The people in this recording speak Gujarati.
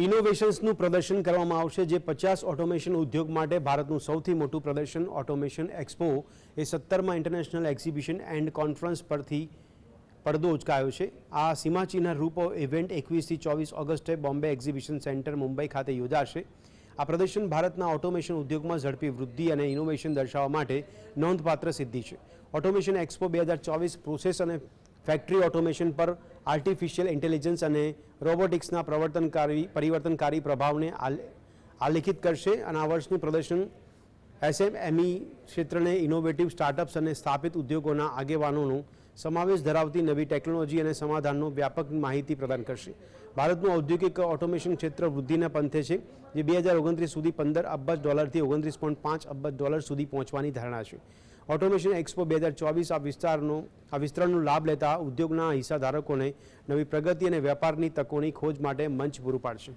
ઇનોવેશન્સનું પ્રદર્શન કરવામાં આવશે, જે પચાસ ઓટોમેશન ઉદ્યોગ માટે ભારતનું સૌથી મોટું પ્રદર્શન, ઓટોમેશન એક્સપો. એ સત્તરમાં ઇન્ટરનેશનલ એક્ઝિબિશન એન્ડ કોન્ફરન્સ પરથી પડદો ઉચકાયો છે. આ સીમાચિહ્ન રૂપો ઇવેન્ટ એકવીસથી ચોવીસ ઓગસ્ટે બોમ્બે એક્ઝિબિશન સેન્ટર, મુંબઈ ખાતે યોજાશે. આ પ્રદર્શન ભારતના ઓટોમેશન ઉદ્યોગમાં ઝડપી વૃદ્ધિ અને ઇનોવેશન દર્શાવવા માટે નોંધપાત્ર સિદ્ધિ છે. ઓટોમેશન એક્સપો બે હજાર ચોવીસ પ્રોસેસ અને ફેક્ટરી ઓટોમેશન પર આર્ટિફિશિયલ ઇન્ટેલિજન્સ અને રોબોટિક્સના પ્રવર્તનકારી પરિવર્તનકારી પ્રભાવને આલેખિત કરશે અને આ વર્ષનું પ્રદર્શન એસએમએમઈ ક્ષેત્રને ઇનોવેટિવ સ્ટાર્ટઅપ્સ અને સ્થાપિત ઉદ્યોગોના આગેવાનોનો સમાવેશ ધરાવતી નવી ટેકનોલોજી અને સમાધાનનો વ્યાપક માહિતી પ્રદાન કરશે. ભારતનું ઔદ્યોગિક ઓટોમેશન ક્ષેત્ર વૃદ્ધિના પંથે છે, જે બે હજાર ઓગણત્રીસ સુધી પંદર અબજ ડોલરથી ઓગણત્રીસ પોઈન્ટ પાંચ અબજ ડોલર સુધી પહોંચવાની ધારણા છે. ઓટોમેશન એક્સપો બે હજાર ચોવીસ આ વિસ્તારનો, આ વિસ્તરણનો લાભ લેતા ઉદ્યોગના હિસ્સાધારકોને નવી પ્રગતિ અને વેપારની તકોની ખોજ માટે મંચ પૂરું પાડશે.